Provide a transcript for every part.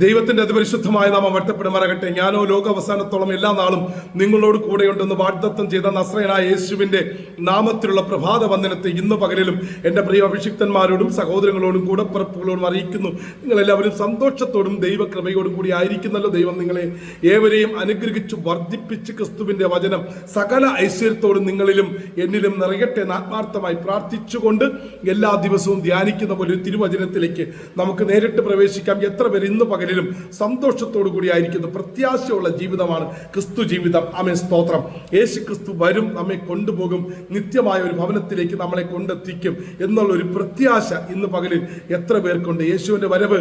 ദൈവത്തിന്റെ അതിപരിശുദ്ധമായ നാമം വട്ടപ്പെടുമാറാകട്ടെ ഞാനോ ലോക അവസാനത്തോളം എല്ലാ നാളും നിങ്ങളോട് കൂടെയുണ്ടെന്ന് വാഗ്ദത്തം ചെയ്ത നസ്രയനായ യേശുവിന്റെ നാമത്തിലുള്ള പ്രഭാത വന്ദനത്തെ ഇന്ന് പകലിലും എന്റെ പ്രിയ അഭിഷിക്തന്മാരോടും സഹോദരങ്ങളോടും കൂടപ്പിറപ്പുകളോടും അറിയിക്കുന്നു. നിങ്ങളെല്ലാവരും സന്തോഷത്തോടും ദൈവകൃപയോടും കൂടി ആയിരിക്കുന്നല്ലോ ദൈവം നിങ്ങളെ ഏവരെയും അനുഗ്രഹിച്ച് വർദ്ധിപ്പിച്ച് ക്രിസ്തുവിന്റെ വചനം സകല ഐശ്വര്യത്തോടും നിങ്ങളിലും എന്നിലും നിറയട്ടെ എന്ന് ആത്മാർത്ഥമായി പ്രാർത്ഥിച്ചുകൊണ്ട് എല്ലാ ദിവസവും ധ്യാനിക്കുന്ന പോലെ ഒരു തിരുവചനത്തിലേക്ക് നമുക്ക് നേരിട്ട് പ്രവേശിക്കാം. എത്ര പേർ ഇന്ന് പകലിലും സന്തോഷത്തോടു കൂടി ആയിരിക്കുന്നു പ്രത്യാശയുള്ള ജീവിതമാണ് ക്രിസ്തു ജീവിതം. അമേ സ്തോത്രം. യേശു ക്രിസ്തു വരും നമ്മെ കൊണ്ടുപോകും നിത്യമായ ഒരു ഭവനത്തിലേക്ക് നമ്മളെ കൊണ്ടെത്തിക്കും എന്നുള്ള ഒരു പ്രത്യാശ ഇന്ന് പകലിൽ എത്ര പേർക്കുണ്ട്? യേശുവിന്റെ വരവ്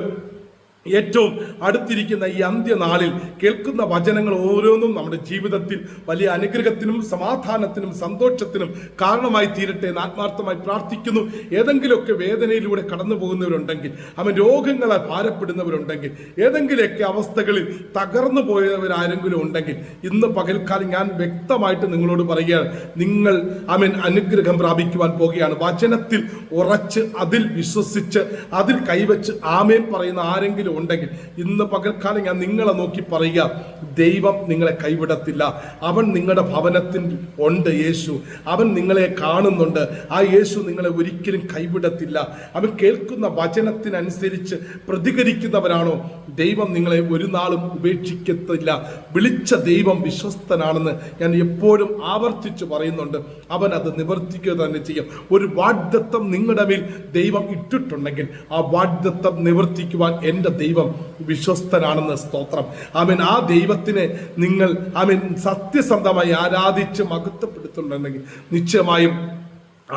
ഏറ്റവും അടുത്തിരിക്കുന്ന ഈ അന്ത്യനാളിൽ കേൾക്കുന്ന വചനങ്ങൾ ഓരോന്നും നമ്മുടെ ജീവിതത്തിൽ വലിയ അനുഗ്രഹത്തിനും സമാധാനത്തിനും സന്തോഷത്തിനും കാരണമായി തീരട്ടെ എന്ന് ആത്മാർത്ഥമായി പ്രാർത്ഥിക്കുന്നു. ഏതെങ്കിലുമൊക്കെ വേദനയിലൂടെ കടന്നു പോകുന്നവരുണ്ടെങ്കിൽ അവൻ രോഗങ്ങളാൽ ഭാരപ്പെടുന്നവരുണ്ടെങ്കിൽ ഏതെങ്കിലുമൊക്കെ അവസ്ഥകളിൽ തകർന്നു പോയവരാരെങ്കിലും ഉണ്ടെങ്കിൽ ഇന്ന് പകൽക്കാലം ഞാൻ വ്യക്തമായിട്ട് നിങ്ങളോട് പറയുകയാണ് നിങ്ങൾ അവൻ അനുഗ്രഹം പ്രാപിക്കുവാൻ പോകുകയാണ്. വചനത്തിൽ ഉറച്ച് അതിൽ വിശ്വസിച്ച് അതിൽ കൈവച്ച് ആമേൻ പറയുന്ന ആരെങ്കിലും ഉണ്ടെങ്കിൽ ഇന്ന് പകൽക്കാലം ഞാൻ നിങ്ങളെ നോക്കി പറയുക ദൈവം നിങ്ങളെ കൈവിടത്തില്ല. അവൻ നിങ്ങളുടെ ഭവനത്തിൽ ഉണ്ട് യേശു. അവൻ നിങ്ങളെ കാണുന്നുണ്ട്. ആ യേശു നിങ്ങളെ ഒരിക്കലും കൈവിടത്തില്ല. അവൻ കേൾക്കുന്ന വചനത്തിനനുസരിച്ച് പ്രതികരിക്കുന്നവരാണോ? ദൈവം നിങ്ങളെ ഒരു നാളും ഉപേക്ഷിക്കത്തില്ല. വിളിച്ച ദൈവം വിശ്വസ്തനാണെന്ന് ഞാൻ എപ്പോഴും ആവർത്തിച്ച് പറയുന്നുണ്ട്. അവൻ അത് നിവർത്തിക്കുക തന്നെ ചെയ്യും. ഒരു വാഗ്ദത്തം നിങ്ങളുടെ മേൽ ദൈവം ഇട്ടിട്ടുണ്ടെങ്കിൽ ആ വാഗ്ദത്തം നിവർത്തിക്കുവാൻ എന്റെ ദൈവം വിശ്വസ്തനാണെന്ന് സ്തോത്രം. അവൻ ആ ദൈവത്തിനെ നിങ്ങൾ അവൻ സത്യസന്ധമായി ആരാധിച്ച് മഹത്വപ്പെടുത്തുന്നുണ്ടെങ്കിൽ നിശ്ചയമായും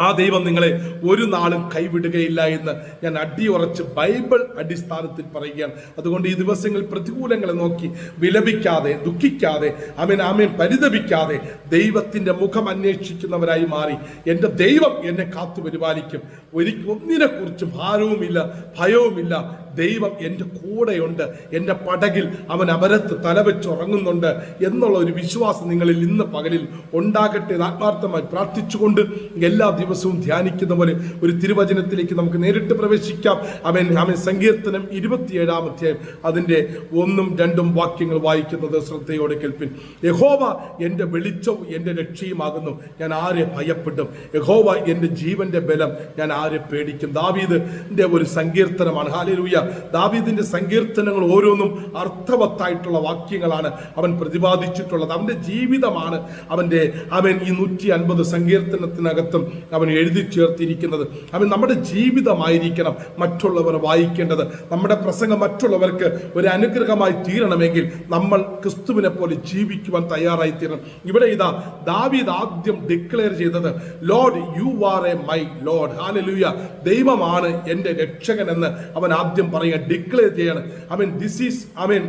ആ ദൈവം നിങ്ങളെ ഒരു നാളും കൈവിടുകയില്ല എന്ന് ഞാൻ അടിയുറച്ച് ബൈബിൾ അടിസ്ഥാനത്തിൽ പറയുകയാണ്. അതുകൊണ്ട് ഈ ദിവസങ്ങളിൽ പ്രതികൂലങ്ങളെ നോക്കി വിലപിക്കാതെ ദുഃഖിക്കാതെ അവൻ ആമേൻ പരിതപിക്കാതെ ദൈവത്തിന്റെ മുഖം അന്വേഷിക്കുന്നവരായി മാറി എന്റെ ദൈവം എന്നെ കാത്തു പരിപാലിക്കും ഒരിക്കലും ഒന്നിനെക്കുറിച്ച് ഭാരവുമില്ല ഭയവുമില്ല ദൈവം എന്റെ കൂടെയുണ്ട് എന്റെ പടകിൽ അവൻ അമരത്ത് തലവെച്ചുറങ്ങുന്നുണ്ട് എന്നുള്ള ഒരു വിശ്വാസം നിങ്ങളിൽ ഇന്ന് പകലിൽ ഉണ്ടാകട്ടെ ആത്മാർത്ഥമായി പ്രാർത്ഥിച്ചുകൊണ്ട് എല്ലാ ദിവസവും ധ്യാനിക്കുന്ന പോലെ ഒരു തിരുവചനത്തിലേക്ക് നമുക്ക് നേരിട്ട് പ്രവേശിക്കാം. അവൻ അവൻ സങ്കീർത്തനം ഇരുപത്തിയേഴാം അധ്യായം. അതിന്റെ ഒന്നും രണ്ടും വാക്യങ്ങൾ വായിക്കുന്നത് ശ്രദ്ധയോടെ കേൾപ്പിൻ. യഹോവ എന്റെ വെളിച്ചവും എന്റെ രക്ഷയുമാകുന്നു. ഞാൻ ആരെ ഭയപ്പെടും? യഹോവ എന്റെ ജീവന്റെ ബലം ഞാൻ ആരെ പേടിക്കും? ദാവീദിന്റെ ഒരു സങ്കീർത്തനമാണ്. ഹാലൂയ ദാവീദിന്റെ സങ്കീർത്തനങ്ങൾ ഓരോന്നും അർത്ഥവത്തായിട്ടുള്ള വാക്യങ്ങളാണ് അവൻ പ്രതിപാദിച്ചിട്ടുള്ളത്. അവന്റെ ജീവിതമാണ് അവന്റെ അവൻ ഈ നൂറ്റി അൻപത് സങ്കീർത്തനത്തിനകത്തും അവൻ എഴുതി ചേർത്തിരിക്കുന്നത്. അവൻ നമ്മുടെ ജീവിതമായിരിക്കണം മറ്റുള്ളവർ വായിക്കേണ്ടത്. നമ്മുടെ പ്രസംഗം മറ്റുള്ളവർക്ക് ഒരു അനുഗ്രഹമായി തീരണമെങ്കിൽ നമ്മൾ ക്രിസ്തുവിനെ പോലെ ജീവിക്കുവാൻ തയ്യാറായി തീരണം ഇവിടെ ഇതാ ദാവീദ് ആദ്യം ഡിക്ലെയർ ചെയ്തത് lord you are a my lord hallelujah ദൈവമാണ് എന്റെ രക്ഷകൻ എന്ന് അവൻ ആദ്യം പറയുക ഡിക്ലെയർ ചെയ്യാണ്. I mean this is I mean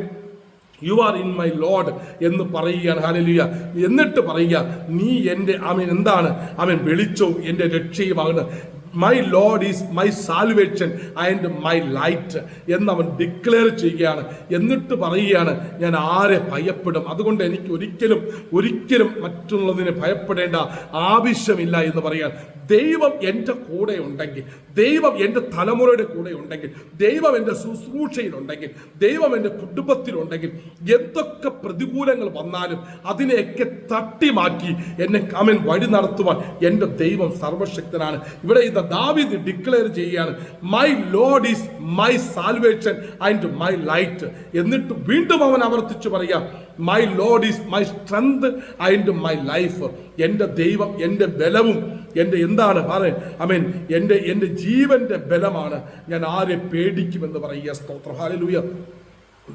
you are in my lord എന്ന് പറയുകയാണ്. ഹാലലിയ എന്നിട്ട് പറയുക നീ എന്റെ അവൻ എന്താണ്? അവൻ വെളിച്ചവും എന്റെ രക്ഷയുമാകുന്നു. My lord is my salvation and my light എന്ന് അവൻ ഡിക്ലെയർ ചെയ്യുകയാണ്. എന്നിട്ട് പറയുകയാണ് ഞാൻ ആരെ ഭയപ്പെടും? അതുകൊണ്ട് എനിക്ക് ഒരിക്കലും ഒരിക്കലും മറ്റുള്ളതിനെ ഭയപ്പെടേണ്ട ആവശ്യമില്ല എന്ന് പറയാൻ ദൈവം എന്റെ കൂടെ ഉണ്ടെങ്കിൽ ദൈവം എന്റെ തലമുറയുടെ കൂടെ ഉണ്ടെങ്കിൽ ദൈവം എന്റെ ശുശ്രൂഷയിലുണ്ടെങ്കിൽ ദൈവം എന്റെ കുടുംബത്തിലുണ്ടെങ്കിൽ എന്തൊക്കെ പ്രതികൂലങ്ങൾ വന്നാലും അതിനെയൊക്കെ തട്ടി മാറ്റി എന്നെ അവൻ വഴി നടത്തുവാൻ എന്റെ ദൈവം സർവശക്തനാണ്. ഇവിടെ ഇത് ദാവിദ് ഡിക്ലെയർ ചെയ്യുകയാണ് my lord is my salvation and my light എന്നിട്ട് വീണ്ടും അവൻ ആവർത്തിച്ചു പറയാം my lord is my strength and my life എന്റെ ദൈവം എന്റെ ബലവും എന്റെ എന്താണ്? പറയ മീൻ എന്റെ എന്റെ ജീവന്റെ ബലമാണ്. ഞാൻ ആരെ പേടിക്കുമെന്ന് പറയുക. സ്തോത്രം.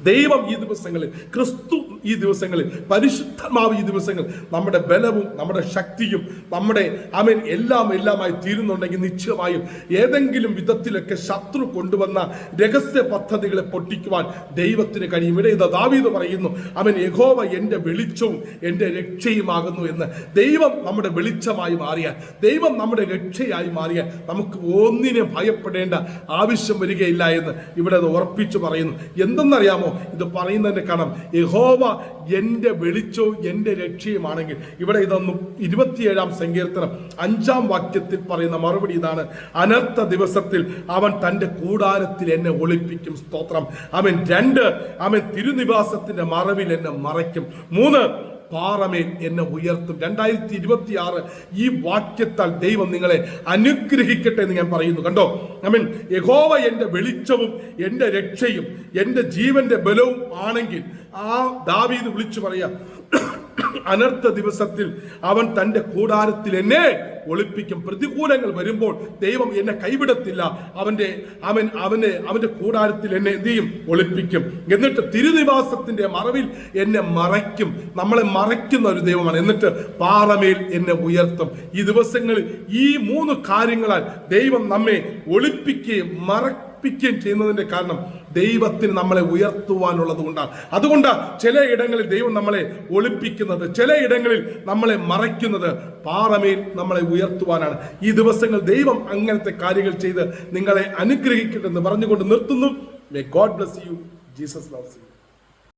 ദൈവം ഈ ദിവസങ്ങളിൽ ക്രിസ്തു ഈ ദിവസങ്ങളിൽ പരിശുദ്ധമാവ് ഈ ദിവസങ്ങൾ നമ്മുടെ ബലവും നമ്മുടെ ശക്തിയും നമ്മുടെ അവൻ എല്ലാം എല്ലാമായി തീരുന്നുണ്ടെങ്കിൽ നിശ്ചയമായും ഏതെങ്കിലും വിധത്തിലൊക്കെ ശത്രു കൊണ്ടുവന്ന രഹസ്യ പദ്ധതികളെ പൊട്ടിക്കുവാൻ ദൈവത്തിന് കഴിയും. ഇവിടെ ഇത് ദാവീത് പറയുന്നു അവൻ യഹോവ എന്റെ വെളിച്ചവും എന്റെ രക്ഷയുമാകുന്നു എന്ന്. ദൈവം നമ്മുടെ വെളിച്ചമായി മാറിയാൽ ദൈവം നമ്മുടെ രക്ഷയായി മാറിയാൽ നമുക്ക് ഒന്നിനെ ഭയപ്പെടേണ്ട ആവശ്യം വരികയില്ല എന്ന് ഇവിടെ അത് ഉറപ്പിച്ചു പറയുന്നു. എന്തെന്നറിയാമോ? അറിയാമോ ഇത് പറയുന്നതിന്റെ കാരണം യഹോവ എന്റെ വെളിച്ചവും എന്റെ രക്ഷയുമാണെങ്കിൽ. ഇവിടെ ഇതൊന്നും ഇരുപത്തിയേഴാം സങ്കീർത്തനം അഞ്ചാം വാക്യത്തിൽ പറയുന്ന മറുപടി ഇതാണ്. അനർത്ഥ ദിവസത്തിൽ അവൻ തന്റെ കൂടാരത്തിൽ എന്നെ ഒളിപ്പിക്കും സ്തോത്രം. അവൻ രണ്ട് അവൻ തിരുനിവാസത്തിന്റെ മറവിൽ എന്നെ മറയ്ക്കും. മൂന്ന് പാറമേൽ എന്നെ ഉയർത്തും. രണ്ടായിരത്തി ഇരുപത്തി ആറ് ഈ വാക്യത്താൽ ദൈവം നിങ്ങളെ അനുഗ്രഹിക്കട്ടെ എന്ന് ഞാൻ പറയുന്നു. കണ്ടോ? ഐ മീൻ യഹോവ എന്റെ വെളിച്ചവും എന്റെ രക്ഷയും എന്റെ ജീവന്റെ ബലവും ആണെങ്കിൽ ആ ദാവീദ് വിളിച്ചു പറയാ അനർത്ഥ ദിവസത്തിൽ അവൻ തന്റെ കൂടാരത്തിൽ എന്നെ ഒളിപ്പിക്കും. പ്രതികൂലങ്ങൾ വരുമ്പോൾ ദൈവം എന്നെ കൈവിടത്തില്ല. അവന്റെ അവൻ അവനെ അവന്റെ കൂടാരത്തിൽ എന്നെ എന്ത് ചെയ്യും? ഒളിപ്പിക്കും. എന്നിട്ട് തിരുനിവാസത്തിന്റെ മറവിൽ എന്നെ മറയ്ക്കും. നമ്മളെ മറയ്ക്കുന്ന ഒരു ദൈവമാണ്. എന്നിട്ട് പാറമേൽ എന്നെ ഉയർത്തും. ഈ ദിവസങ്ങളിൽ ഈ മൂന്ന് കാര്യങ്ങളാൽ ദൈവം നമ്മെ ഒളിപ്പിക്കുകയും മറപ്പിക്കുകയും ചെയ്യുന്നതിന്റെ കാരണം ദൈവത്തിന് നമ്മളെ ഉയർത്തുവാനുള്ളത് കൊണ്ടാണ്. അതുകൊണ്ട് ചില ഇടങ്ങളിൽ ദൈവം നമ്മളെ ഒളിപ്പിക്കുന്നത് ചില ഇടങ്ങളിൽ നമ്മളെ മറയ്ക്കുന്നത് പാറമേൽ നമ്മളെ ഉയർത്തുവാനാണ്. ഈ ദിവസങ്ങൾ ദൈവം അങ്ങനത്തെ കാര്യങ്ങൾ ചെയ്ത് നിങ്ങളെ അനുഗ്രഹിക്കട്ടെ എന്ന് പറഞ്ഞുകൊണ്ട് നിർത്തുന്നു. May God bless you Jesus loves you